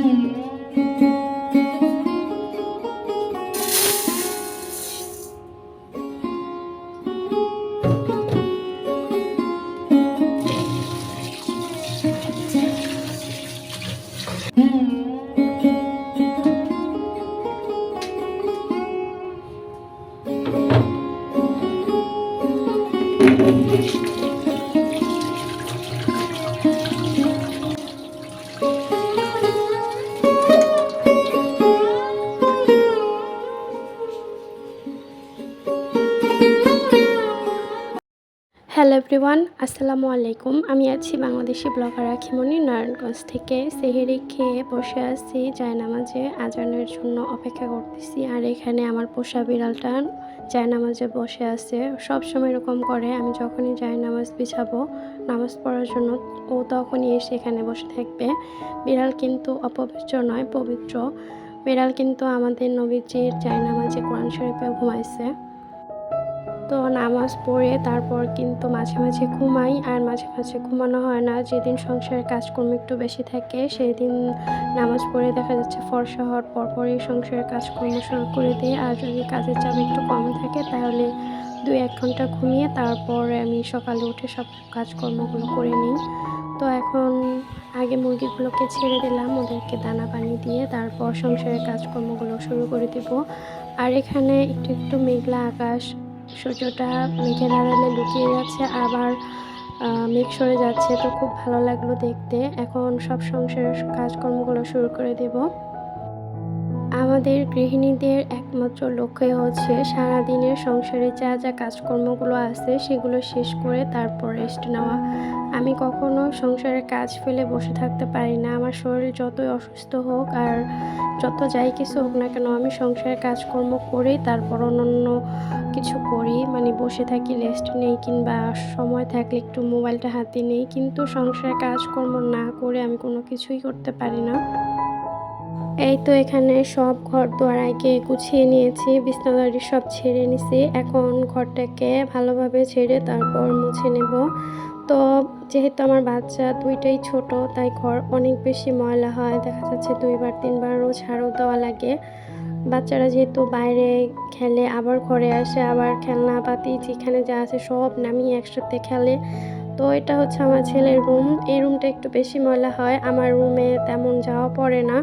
Mm-hmm. Hello everyone আসসালামু আলাইকুম। আমি আছি বাংলাদেশি ব্লগার আখিমণি, নারায়ণগঞ্জ থেকে। সেহেরি খেয়ে বসে আছি জায়নামাজে, আজানের জন্য অপেক্ষা করতেছি। আর এখানে আমার পোষা বিড়ালটা জায়নামাজে বসে আছে। সব সময় এরকম করে, আমি যখনই জায়নামাজ বিছাবো, নামাজ পড়ার জন্য, ও তখনই এসে এখানে বসে থাকবে। বিড়াল কিন্তু অপবিত্র নয়, পবিত্র। বিড়াল কিন্তু আমাদের নবীজির জায়নামাজে কোরআন শরীফে ঘুমাইছে। তো নামাজ পড়ে তারপর কিন্তু মাঝে মাঝে ঘুমাই, আর মাঝে মাঝে ঘুমানো হয় না। যেদিন সংসারের কাজকর্ম একটু বেশি থাকে সেই দিন নামাজ পড়ে দেখা যাচ্ছে ফর্সা হওয়ার পরপরই সংসারের কাজকর্ম শুরু করে দিই। আর যদি কাজের চাপ একটু কম থাকে, তাহলে দুই এক ঘণ্টা ঘুমিয়ে তারপরে আমি সকালে উঠে সব কাজকর্মগুলো করে নিই। তো এখন আগে মুরগিগুলোকে ছেড়ে দিলাম, ওদেরকে দানা পানি দিয়ে তারপর সংসারের কাজকর্মগুলো শুরু করে দিব। আর এখানে একটু একটু মেঘলা আকাশ সূর্যটা মেঘের আড়ালে লুকিয়ে যাচ্ছে আবার মেঘ সরে যাচ্ছে। তো খুব ভালো লাগল দেখতে। এখন সব সংসারের কাজকর্মগুলো শুরু করে দেব। আমাদের গৃহিণীদের একমাত্র লক্ষ্যই হচ্ছে সারাদিনের সংসারে যা যা কাজকর্মগুলো আছে সেগুলো শেষ করে তারপর রেস্ট নেওয়া। আমি কখনো সংসারের কাজ ফেলে বসে থাকতে পারি না। আমার শরীর যতই অসুস্থ হোক আর যত যাই কিছু হোক না কেন, আমি সংসারের কাজকর্ম করেই তারপর অন্যান্য কিছু করি। মানে বসে থাকি রেস্ট নেই কিংবা সময় থাকলে একটু মোবাইলটা হাতে নেই। কিন্তু সংসারের কাজকর্ম না করে আমি কোনো কিছুই করতে পারি না। এই তো এখানে সব ঘর দুয়ার আগে গুছিয়ে নিয়েছি বিছনাদারি সব ছেড়ে নিছি। এখন ঘরটাকে ভালোভাবে ছেড়ে তারপর মুছে নেব। তো যেহেতু আমার বাচ্চা দুইটাই ছোট, তাই ঘর অনেক বেশি ময়লা হয়। দেখা যাচ্ছে দুইবার তিনবার রোজ ঝাড়ু দেওয়া লাগে। বাচ্চারা যেহেতু বাইরে খেলে, আবার ঘরে আসে, আবার খেলনা পাতি যেখানে যা আছে সব নামিয়ে একসাথে খেলে। তো এটা হচ্ছে আমার ছেলের রুম এই রুমটা একটু বেশি ময়লা হয়। আমার রুমে তেমন যাওয়া পড়ে না।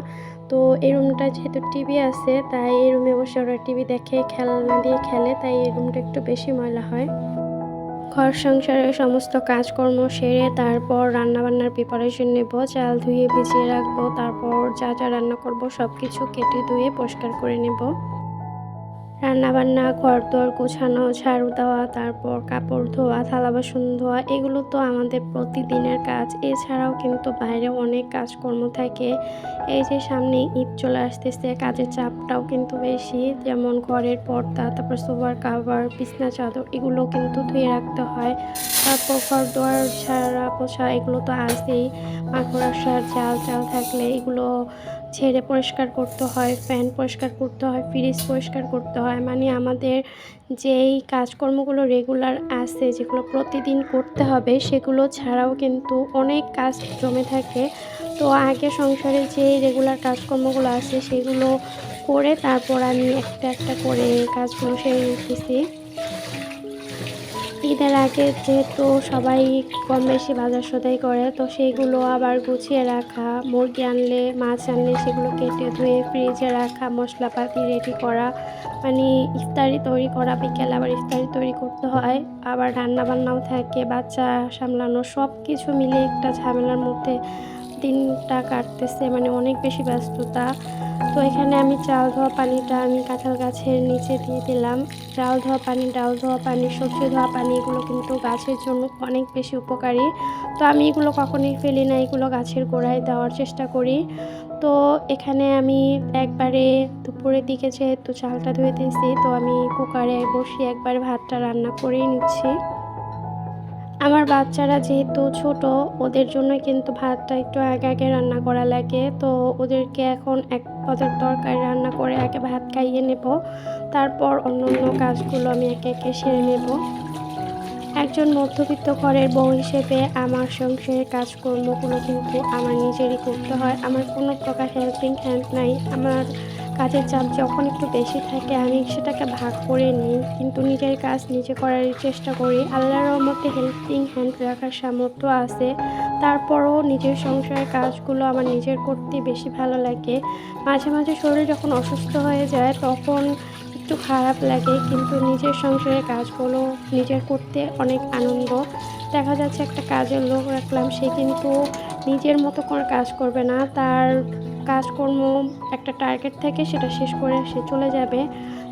তো এই রুমটা যেহেতু টিভি আছে, তাই এই রুমে বসে ওরা টিভি দেখে, খেলনা দিয়ে খেলে, তাই এই রুমটা একটু বেশি ময়লা হয়। ঘর সংসারের সমস্ত কাজকর্ম সেরে তারপর রান্নাবান্নার প্রিপারেশন নেব, চাল ধুয়ে ভিজিয়ে রাখব, তারপর যা যা রান্না করব সব কিছু কেটে ধুয়ে পরিষ্কার করে নেব। রান্নাবান্না ঘর দর গোছানো, ঝাড়ু দেওয়া, তারপর কাপড় ধোয়া, থালা বাসন ধোয়া, এগুলো তো আমাদের প্রতিদিনের কাজ। এছাড়াও কিন্তু বাইরে অনেক কাজকর্ম থাকে। এই যে সামনে ঈদ চলে আসতেছে, কাজের চাপটাও কিন্তু বেশি। যেমন ঘরের পর্দা, তারপর সোফার কাভার, বিছনা, চাদর, এগুলো কিন্তু ধুয়ে রাখতে হয়। তারপর ঘর দোয়ার ছাড়া পোছা, এগুলো তো আসেই মাকড় আসার চাল চাল থাকলে এগুলো ছেড়ে পরিষ্কার করতে হয়, ফ্যান পরিষ্কার করতে হয় ফ্রিজ পরিষ্কার করতে হয়। মানে আমাদের যেই কাজকর্মগুলো রেগুলার আছে, যেগুলো প্রতিদিন করতে হবে, সেগুলো ছাড়াও কিন্তু অনেক কাজ জমে থাকে। তো আগে সংসারে যে রেগুলার কাজকর্মগুলো আছে, সেগুলো করে তারপর আমি একটা একটা করে কাজগুলো সেরে নিতেছি ঈদের আগে যেহেতু সবাই কম বেশি বাজার সদাই করে, তো সেইগুলো আবার গুছিয়ে রাখা, মুরগি আনলে, মাছ আনলে সেগুলো কেটে ধুয়ে ফ্রিজে রাখা, মশলাপাতি রেডি করা মানে ইফতারি তৈরি করা, বিকেল আবার ইফতারি তৈরি করতে হয়, আবার রান্নাবান্নাও থাকে, বাচ্চা সামলানো সব কিছু মিলে একটা ঝামেলার মধ্যে দিনটা কাটতেছে মানে অনেক বেশি ব্যস্ততা। তো এখানে আমি চাল ধোয়া পানিটা আমি কাঁঠাল গাছের নিচে দিয়ে দিলাম। চাল ধোয়া পানি, ডাল ধোয়া পানি, সবজি ধোয়া পানি, এগুলো কিন্তু গাছের জন্য অনেক বেশি উপকারী। তো আমি এগুলো কখনোই ফেলি না, এগুলো গাছের গোড়ায় দেওয়ার চেষ্টা করি। তো এখানে আমি একবারে দুপুরের দিকে যেহেতু চালটা ধুয়ে দিয়েছি, তো আমি কুকারে বসিয়ে একবারে ভাতটা রান্না করেই নিচ্ছি। আমার বাচ্চারা যেহেতু ছোট, ওদের জন্য কিন্তু ভাতটা একটু আগে আগে রান্না করা লাগে। তো ওদেরকে এখন এক পদের তরকারি রান্না করে আগে ভাত খাইয়ে নেব। তারপর অন্য অন্য কাজগুলো আমি একে একে সেরে নেব। একজন মধ্যবিত্ত ঘরের বউ হিসেবে আমার সংসারের কাজকর্মগুলো কিন্তু আমার নিজেরই করতে হয়। আমার কোনো প্রকার হেল্পিং হ্যান্ড নাই। আমার কাজের চাপ যখন একটু বেশি থাকে, আমি সেটাকে ভাগ করে নিই। কিন্তু নিজের কাজ নিজে করার চেষ্টা করি। আল্লাহর রহমতে হেল্পিং হ্যান্ড রাখার সামর্থ্য আছে। তারপরও নিজের সংসারের কাজগুলো আমার নিজের করতে বেশি ভালো লাগে। মাঝে মাঝে শরীর যখন অসুস্থ হয়ে যায়, তখন একটু খারাপ লাগে। কিন্তু নিজের সংসারের কাজগুলো নিজের করতে অনেক আনন্দ। দেখা যাচ্ছে একটা কাজের লোক রাখলাম, সে কিন্তু নিজের মতো করে কাজ করবে না। তার কাজকর্ম, একটা টার্গেট থেকে সেটা শেষ করে সে চলে যাবে।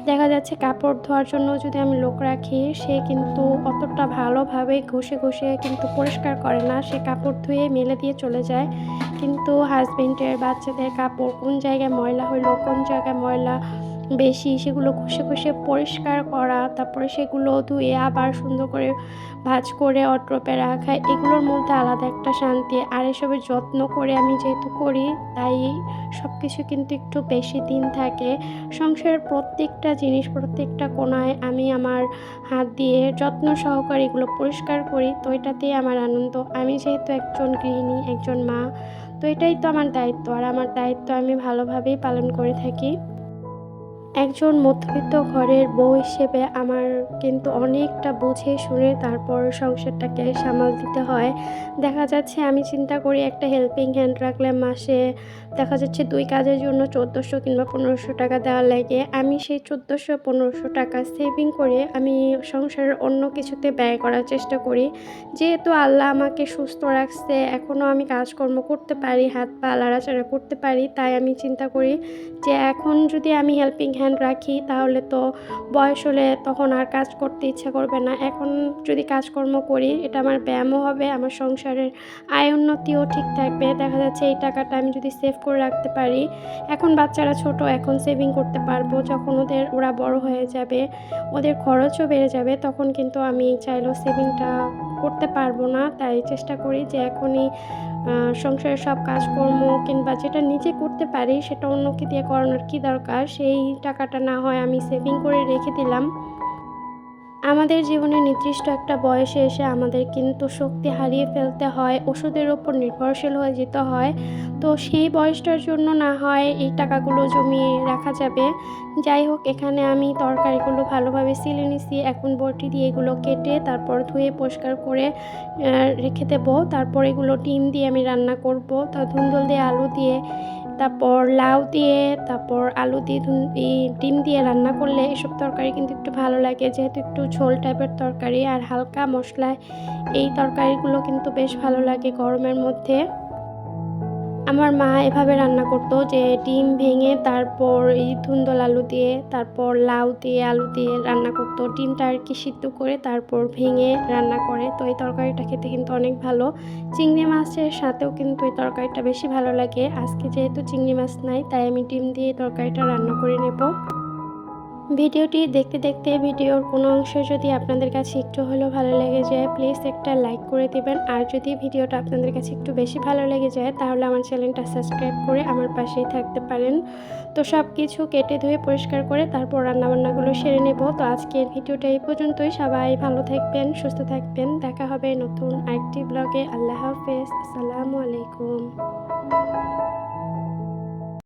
দেখা যাচ্ছে কাপড় ধোয়ার জন্য যদি আমি লোক রাখি, সে কিন্তু অতটা ভালোভাবে ঘষে ঘষে কিন্তু পরিষ্কার করে না। সে কাপড় ধুয়ে মেলে দিয়ে চলে যায়। কিন্তু হাজবেন্ডের বাচ্চাদের কাপড় কোন জায়গায় ময়লা হইল, কোন জায়গায় ময়লা বেশি সেগুলো ঘষে ঘষে পরিষ্কার করা, তারপরে সেগুলো ধুয়ে আবার সুন্দর করে ভাঁজ করে অট্রপে রাখা, এগুলোর মধ্যে আলাদা একটা শান্তি। আর এসবের যত্ন করে আমি যেহেতু করি, তাই সব কিছু কিন্তু একটু বেশি দিন থাকে। সংসারের প্রত্যেকটা জিনিস, প্রত্যেকটা কোনায় আমি আমার হাত দিয়ে যত্ন সহকারে এগুলো পরিষ্কার করি, তো এটাতেই আমার আনন্দ। আমি যেহেতু একজন গৃহিণী, একজন মা, তো এটাই তো আমার দায়িত্ব। আর আমার দায়িত্ব আমি ভালোভাবেই পালন করে থাকি। একজন মধ্যবিত্ত ঘরের বউ হিসেবে আমার কিন্তু অনেকটা বুঝে শুনে তারপর সংসারটাকে সামাল দিতে হয়। দেখা যাচ্ছে আমি চিন্তা করি একটা হেল্পিং হ্যান্ড রাখলে মাসে দেখা যাচ্ছে দুই কাজের জন্য চোদ্দোশো কিংবা পনেরোশো টাকা দেওয়া লাগে। আমি সেই চোদ্দোশো পনেরোশো টাকা সেভিং করে আমি সংসারের অন্য কিছুতে ব্যয় করার চেষ্টা করি। যেহেতু আল্লাহ আমাকে সুস্থ রাখছে এখনও আমি কাজকর্ম করতে পারি হাত পা লাড়াচাড়া করতে পারি, তাই আমি চিন্তা করি যে এখন যদি আমি হেল্পিং হ্যান্ড রাখি, তাহলে তো বয়স হলে তখন আর কাজ করতে ইচ্ছা করবে না। এখন যদি কাজকর্ম করি, এটা আমার ব্যায়ামও হবে, আমার সংসারের আয় উন্নতিও ঠিক থাকবে। দেখা যাচ্ছে এই টাকাটা আমি যদি সেভ করে রাখতে পারি, এখন বাচ্চারা ছোট, এখন সেভিং করতে পারব। যখন ওদের, ওরা বড় হয়ে যাবে, ওদের খরচও বেড়ে যাবে, তখন কিন্তু আমি চাইলেও সেভিংটা করতে পারব না। তাই চেষ্টা করি যে এখনই সংসারের সব কাজকর্ম কিংবা যেটা নিজে করতে পারি সেটা অন্যকে দিয়ে করানোর কী দরকার? সেই টাকাটা না হয় আমি সেভিং করে রেখে দিলাম। আমাদের জীবনে নির্দিষ্ট একটা বয়সে এসে আমাদের কিন্তু শক্তি হারিয়ে ফেলতে হয়, ওষুধের ওপর নির্ভরশীল হয়ে যেতে হয়। তো সেই বয়সটার জন্য না হয় এই টাকাগুলো জমিয়ে রাখা যাবে। যাই হোক, এখানে আমি তরকারিগুলো ভালোভাবে সিলে নিছি, এখন বটি দিয়ে এগুলো কেটে তারপর ধুয়ে পরিষ্কার করে রেখে দেবো। তারপর এগুলো ডিম দিয়ে আমি রান্না করব। তা ধুন্দল দিয়ে আলু দিয়ে তারপর লাউ দিয়ে, তারপর আলু দিয়ে ডিম দিয়ে রান্না করলে এসব তরকারি কিন্তু একটু ভালো লাগে। যেহেতু একটু ঝোল টাইপের তরকারি আর হালকা মশলায় এই তরকারিগুলো কিন্তু বেশ ভালো লাগে গরমের মধ্যে। আমার মা এভাবে রান্না করতো যে ডিম ভেঙে তারপর এই ধুন্দল আলু দিয়ে, তারপর লাউ দিয়ে, আলু দিয়ে রান্না করতো। ডিমটা আর কি সিদ্ধ করে তারপর ভেঙে রান্না করে। তো এই তরকারিটা খেতে কিন্তু অনেক ভালো। চিংড়ি মাছের সাথেও কিন্তু এই তরকারিটা বেশি ভালো লাগে। আজকে যেহেতু চিংড়ি মাছ নাই, তাই আমি ডিম দিয়ে তরকারিটা রান্না করে নেব। ভিডিওটি দেখতে দেখতে ভিডিওর কোনো অংশ যদি আপনাদের কাছে একটু হলেও ভালো লেগে যায় প্লিজ একটা লাইক করে দিবেন। আর যদি ভিডিওটা আপনাদের কাছে একটু বেশি ভালো লেগে যায়, তাহলে আমার চ্যানেলটা সাবস্ক্রাইব করে আমার পাশেই থাকতে পারেন। তো সব কিছু কেটে ধুয়ে পরিষ্কার করে তারপর রান্নাবান্নাগুলো সেরে নেব। তো আজকের ভিডিওটা এই পর্যন্তই। সবাই ভালো থাকবেন, সুস্থ থাকবেন। দেখা হবে নতুন আরেকটি ব্লগে আল্লাহ হাফেজ। আসসালামু আলাইকুম।